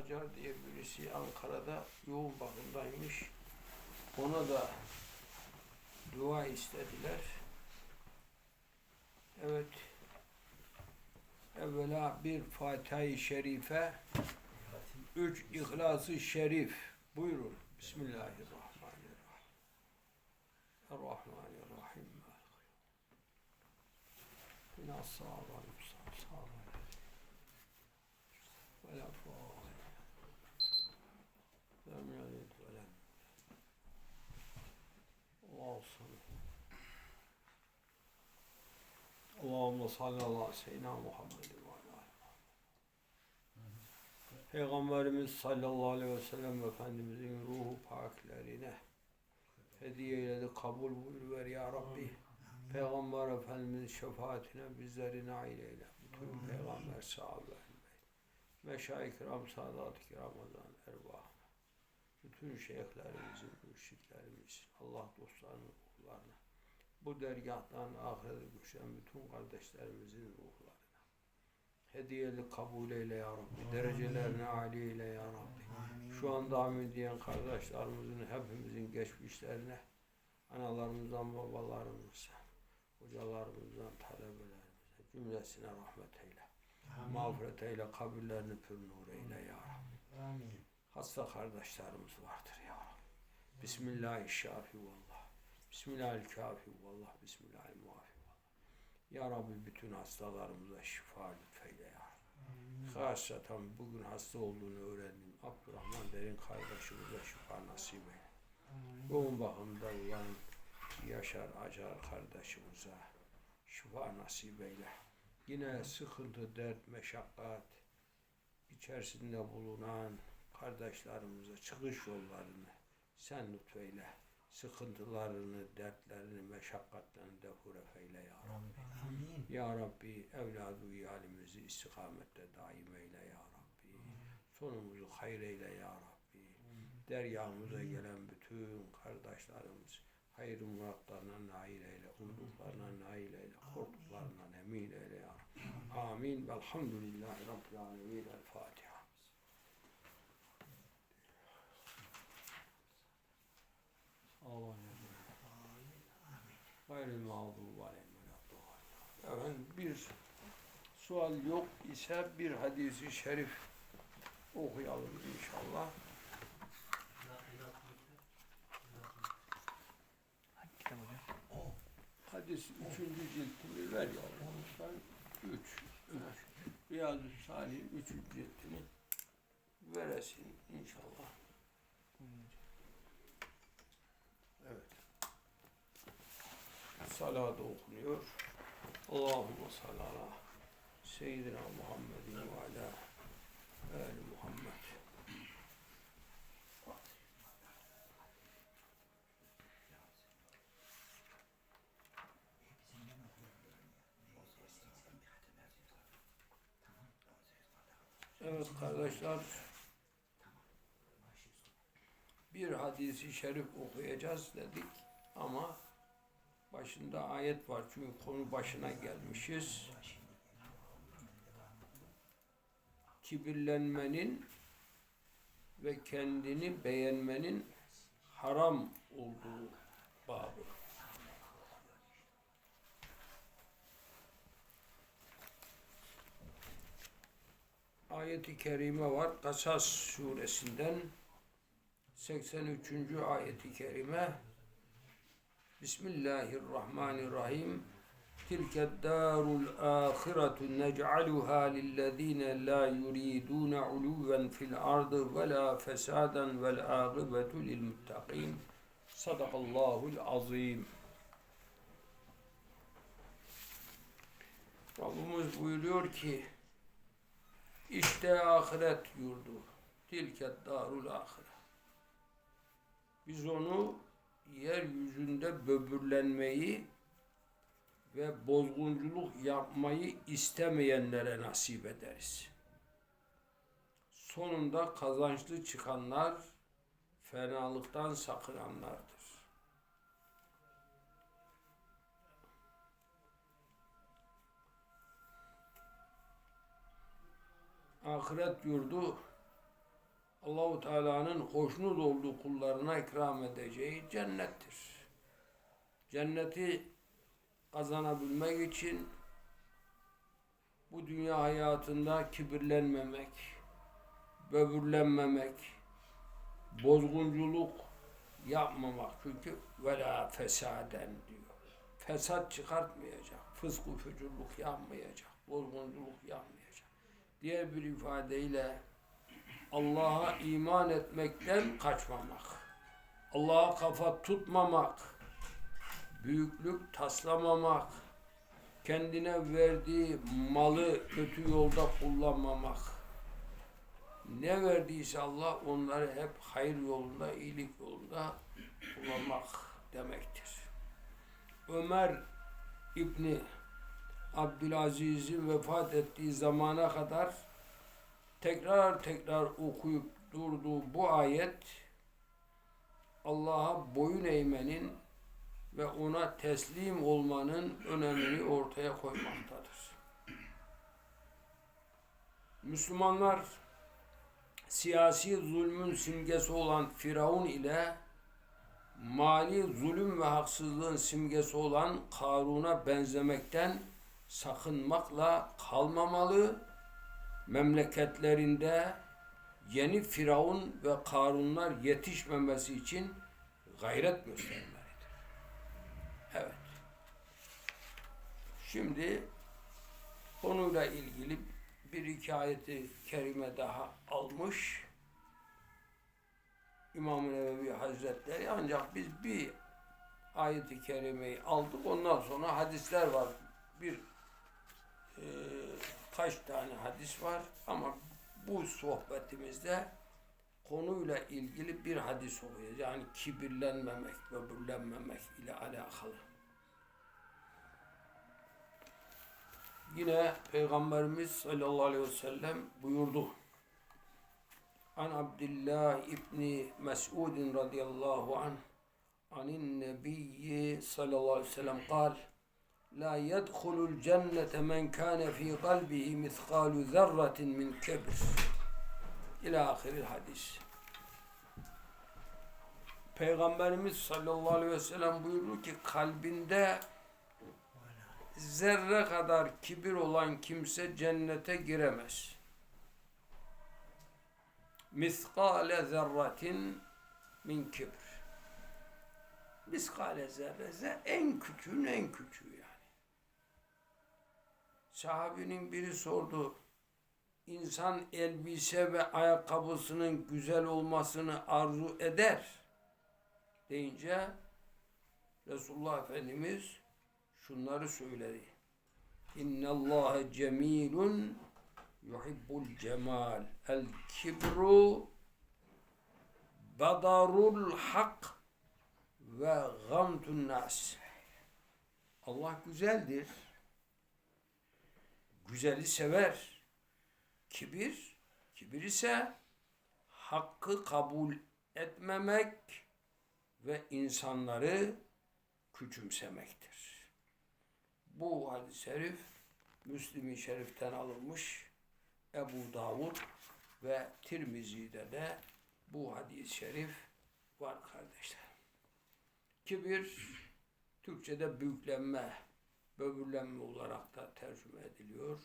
Acar diye birisi Ankara'da yoğun bakımdaymış. Ona da dua istediler. Evet. Evvela bir Fatiha-i Şerife, üç İhlas-ı Şerif. Buyurun. Bismillahirrahmanirrahim. Errahmanirrahim. Minas Allahümme salli ala seyyidina Muhammed ve ala. Peygamberimiz sallallahu aleyhi ve sellem Efendimizin ruhu paklerine hediye eyledi, kabul buyuruver ya Rabbi. Peygamber Efendimizin şefaatine bizleri nail eyle. Bütün peygamber sahabe meşayih kiram, sadat kiram, azan, ervah. Bütün şeyhlerimizin, mürşitlerimizin, Allah dostlarının ruhlarına, bu dergahtan ahirete düşen bütün kardeşlerimizin ruhlarına. Hediyeli kabul eyle ya Rabbi, derecelerini âli eyle ya Rabbi. Şu anda amin diyen kardeşlerimizin, hepimizin geçmişlerine, analarımızdan, babalarımızdan, hocalarımızdan, talebelerimize, cümlesine rahmet eyle. Mağfiret eyle, kabirlerini pür nur eyle ya Rabbi. Amin. Hasta kardeşlerimiz vardır ya Rabbi. Bismillahirrahmanirrahim. Bismillahirrahmanirrahim. Bismillahirrahmanirrahim. Bismillahirrahmanirrahim. Ya Rabbi bütün hastalarımıza şifa lütfeyle ya Rabbi. Hasaten bugün hasta olduğunu öğrendim. Abdurrahman derin kardeşimize şifa nasip eyle. Yoğun bakımda olan Yaşar Acar kardeşimize şifa nasip eyle. Yine sıkıntı, dert, meşakkat içerisinde bulunan kardeşlerimize çıkış yollarını sen lütfeyle. Sıkıntılarını, dertlerini, meşakkatlerini defure feyle ya Rabbi. Amin. Ya Rabbi evladı iyalimizi istikamette daim eyle ya Rabbi. Sonumuzu hayır eyle ya Rabbi. Deryamıza gelen bütün kardeşlerimiz hayır muratlarına nail eyle, umduklarına nail eyle, korktuklarından emin eyle ya Rabbi. Amin. Velhamdülillahi Rabbil Alemin. El Fatiha. Allah'ım. Gayrı mağdubu. Efendim bir sual yok ise bir hadisi şerif okuyalım inşallah. Hadis üçüncü ciltini ver yavrum. Sen üç. Üç. Riyaz-ı Salih üçüncü ciltini veresin inşallah. Buyurun hocam. Evet. Salat okunuyor. Allahümme salli ala Seyyidina Muhammedin ve ala Ali Muhammed. Evet kardeşler bir hadisi şerif okuyacağız dedik ama başında ayet var çünkü konu başına gelmişiz. Kibirlenmenin ve kendini beğenmenin haram olduğu babı. Ayet-i kerime var Kasas suresinden 83. ayeti kerime Bismillahirrahmanirrahim Tilke darul ahiretu nec'aluha lillezine la yuridun uluven fil ardı ve la fesaden vel akibetu lil muttaqin Sadakallahul azim Rabbimiz buyuruyor ki işte ahiret yurdu. Tilke darul ahiret. Biz onu yeryüzünde böbürlenmeyi ve bozgunculuk yapmayı istemeyenlere nasip ederiz. Sonunda kazançlı çıkanlar fenalıktan sakınanlardır. Ahiret yurdu Allahu Teala'nın hoşnut olduğu kullarına ikram edeceği cennettir. Cenneti kazanabilmek için bu dünya hayatında kibirlenmemek, böbürlenmemek, bozgunculuk yapmamak. Çünkü vela fesaden diyor. Fesat çıkartmayacak, fıskı fücurluk yapmayacak, bozgunculuk yapmayacak. Diğer bir ifadeyle Allah'a iman etmekten kaçmamak, Allah'a kafa tutmamak, büyüklük taslamamak, kendine verdiği malı kötü yolda kullanmamak. Ne verdiyse Allah onları hep hayır yolunda, iyilik yolunda kullanmak demektir. Ömer İbni Abdülaziz'in vefat ettiği zamana kadar tekrar tekrar okuyup durduğu bu ayet Allah'a boyun eğmenin ve ona teslim olmanın önemini ortaya koymaktadır. Müslümanlar siyasi zulmün simgesi olan Firavun ile mali zulüm ve haksızlığın simgesi olan Karun'a benzemekten sakınmakla kalmamalı, memleketlerinde yeni Firavun ve Karunlar yetişmemesi için gayret göstermelidir. Evet. Şimdi konuyla ilgili bir iki ayeti kerime daha almış İmam-ı Nevevi Hazretleri ancak biz bir ayeti kerimeyi aldık ondan sonra hadisler var bir e, kaç tane hadis var ama bu sohbetimizde konuyla ilgili bir hadis okuyacağız. Yani kibirlenmemek, böbürlenmemek ile alakalı. Yine Peygamberimiz sallallahu aleyhi ve sellem buyurdu. An Abdullah İbni Mes'udin radıyallahu anh anin nebiyyi sallallahu aleyhi ve sellem kal La yedhulul cennete men kâne fî kalbihi mithqalu zerratin min kebir. İlâ ahiril hadis. Peygamberimiz sallallahu aleyhi ve sellem buyurdu ki kalbinde zerre kadar kibir olan kimse cennete giremez. Miskale zerratin min kibir. Miskale zerre en küçüğün en küçüğü yani. Sahabinin biri sordu. İnsan elbise ve ayakkabısının güzel olmasını arzu eder deyince Resulullah Efendimiz şunları söyledi. İnnallâhe cemilun yuhibbul cemal. El kibru badarul hak ve gamtun nas. Allah güzeldir. Güzeli sever. Kibir, kibir ise hakkı kabul etmemek ve insanları küçümsemektir. Bu hadis-i şerif Müslim-i Şerif'ten alınmış Ebu Davud ve Tirmizi'de de bu hadis-i şerif var kardeşler. Kibir Türkçe'de büyüklenme, böbürlenme olarak da tercüme ediliyor.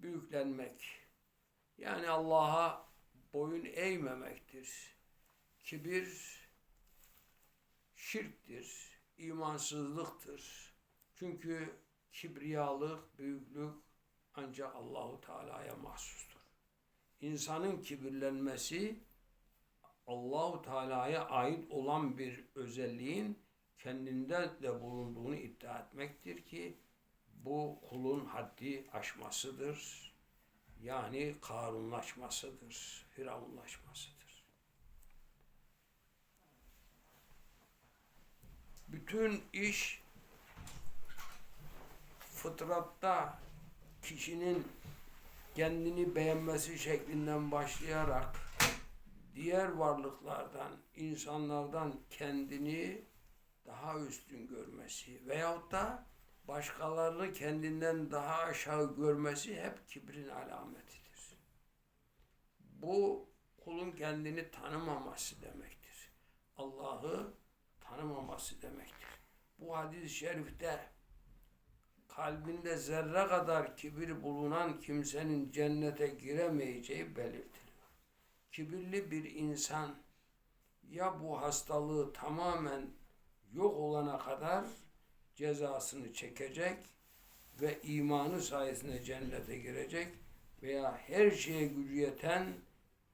Büyüklenmek yani Allah'a boyun eğmemektir. Kibir şirktir, imansızlıktır. Çünkü kibriyalık, büyüklük ancak Allahu Teala'ya mahsustur. İnsanın kibirlenmesi Allahu Teala'ya ait olan bir özelliğin kendinde de bulunduğunu iddia etmektir ki bu kulun haddi aşmasıdır. Yani karunlaşmasıdır, firavunlaşmasıdır. Bütün iş fıtratta kişinin kendini beğenmesi şeklinden başlayarak diğer varlıklardan, insanlardan kendini daha üstün görmesi veyahut da başkalarını kendinden daha aşağı görmesi hep kibrin alametidir. Bu kulun kendini tanımaması demektir. Allah'ı tanımaması demektir. Bu hadis-i şerifte kalbinde zerre kadar kibir bulunan kimsenin cennete giremeyeceği belirtiliyor. Kibirli bir insan ya bu hastalığı tamamen yok olana kadar cezasını çekecek ve imanı sayesinde cennete girecek veya her şeye gücü yeten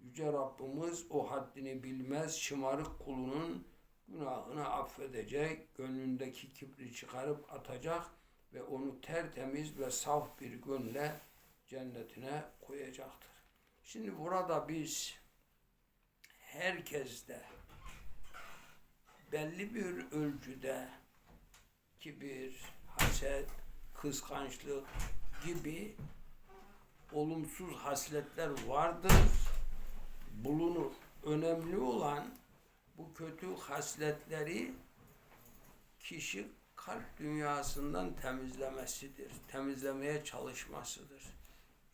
Yüce Rabbimiz o haddini bilmez şımarık kulunun günahını affedecek, gönlündeki kibri çıkarıp atacak ve onu tertemiz ve saf bir gönle cennetine koyacaktır. Şimdi burada biz herkeste belli bir ölçüde kibir, haset, kıskançlık gibi olumsuz hasletler vardır, bulunur. Önemli olan bu kötü hasletleri kişi kalp dünyasından temizlemesidir. Temizlemeye çalışmasıdır.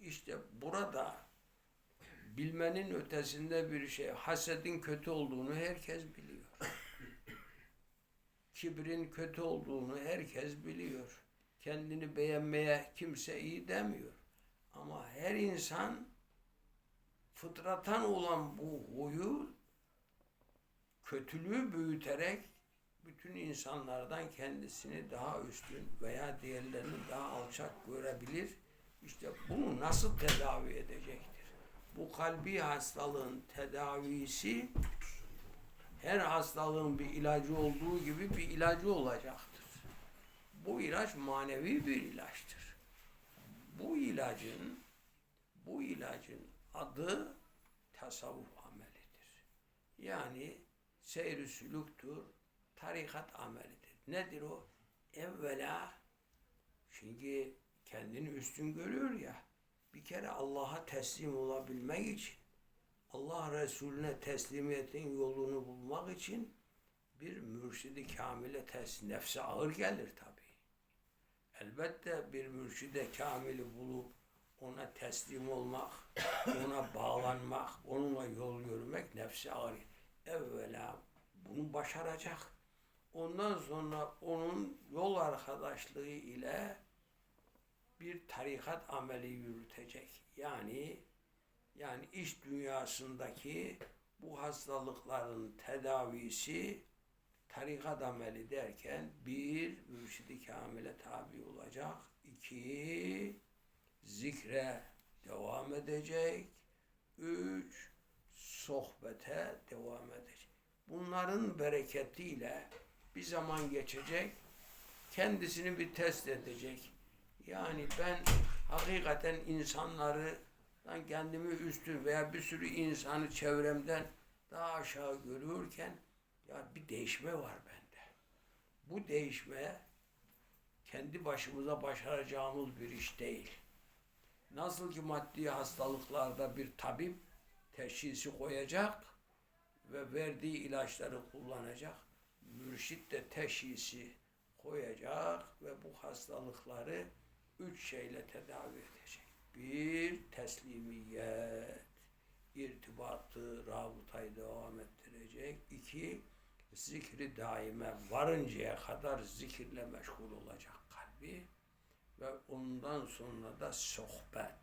İşte burada bilmenin ötesinde bir şey. Hasedin kötü olduğunu herkes biliyor. Kibrin kötü olduğunu herkes biliyor. Kendini beğenmeye kimse iyi demiyor. Ama her insan fıtratan olan bu huyu kötülüğü büyüterek bütün insanlardan kendisini daha üstün veya diğerlerini daha alçak görebilir. İşte bunu nasıl tedavi edecektir? Bu kalbi hastalığın tedavisi her hastalığın bir ilacı olduğu gibi bir ilacı olacaktır. Bu ilaç manevi bir ilaçtır. Bu ilacın bu ilacın adı tasavvuf amelidir. Yani seyr-i sülüktür, tarikat amelidir. Nedir o? Evvela çünkü kendini üstün görüyor ya bir kere Allah'a teslim olabilmek için Allah Resulüne teslimiyetin yolunu bulmak için bir mürşidi kamile teslim nefse ağır gelir tabi. Elbette bir mürşide kamili bulup ona teslim olmak, ona bağlanmak, onunla yol yürümek nefsi ağır. Evvela bunu başaracak. Ondan sonra onun yol arkadaşlığı ile bir tarikat ameli yürütecek. Yani yani iş dünyasındaki bu hastalıkların tedavisi tarikat ameli derken bir mürşidi kamile tabi olacak. iki zikre devam edecek. Üç sohbete devam edecek. Bunların bereketiyle bir zaman geçecek. Kendisini bir test edecek. Yani ben hakikaten insanları ben kendimi üstün veya bir sürü insanı çevremden daha aşağı görürken ya bir değişme var bende. Bu değişme kendi başımıza başaracağımız bir iş değil. Nasıl ki maddi hastalıklarda bir tabip teşhisi koyacak ve verdiği ilaçları kullanacak. Mürşit de teşhisi koyacak ve bu hastalıkları üç şeyle tedavi edecek. Bir, teslimiyet, irtibatı, rabıtayı devam ettirecek. İki, zikri daime varıncaya kadar zikirle meşgul olacak kalbi ve ondan sonra da sohbet.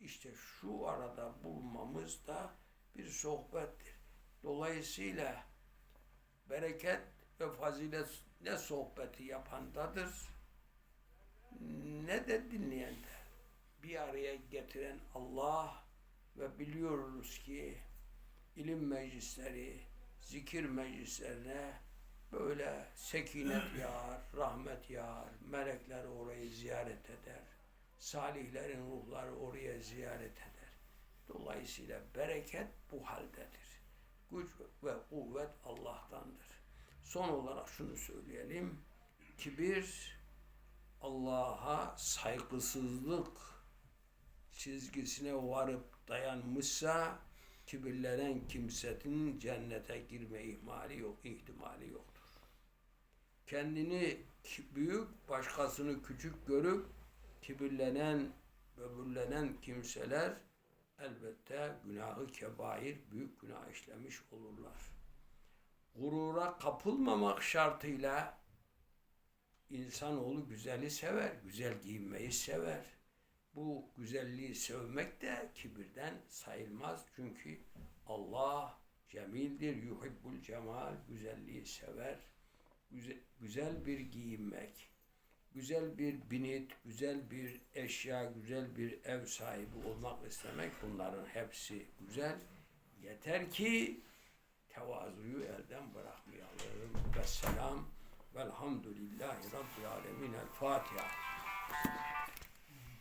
İşte şu arada bulmamız da bir sohbettir. Dolayısıyla bereket ve fazilet ne sohbeti yapandadır ne de dinleyende. Bir araya getiren Allah ve biliyoruz ki ilim meclisleri, zikir meclislerine böyle sekinet yağar, rahmet yağar, melekler orayı ziyaret eder, salihlerin ruhları oraya ziyaret eder. Dolayısıyla bereket bu haldedir. Güç ve kuvvet Allah'tandır. Son olarak şunu söyleyelim. Kibir Allah'a saygısızlık çizgisine varıp dayanmışsa kibirlenen kimsenin cennete girme ihmali yok, ihtimali yoktur. Kendini büyük, başkasını küçük görüp kibirlenen, böbürlenen kimseler elbette günahı kebair, büyük günah işlemiş olurlar. Gurura kapılmamak şartıyla insanoğlu güzeli sever, güzel giyinmeyi sever. Bu güzelliği sevmek de kibirden sayılmaz. Çünkü Allah cemildir, yuhibbul cemal, güzelliği sever. Güzel, güzel bir giyinmek, güzel bir binit, güzel bir eşya, güzel bir ev sahibi olmak istemek bunların hepsi güzel. Yeter ki tevazuyu elden bırakmayalım. Vesselam velhamdülillahi rabbil alemin. El Fatiha.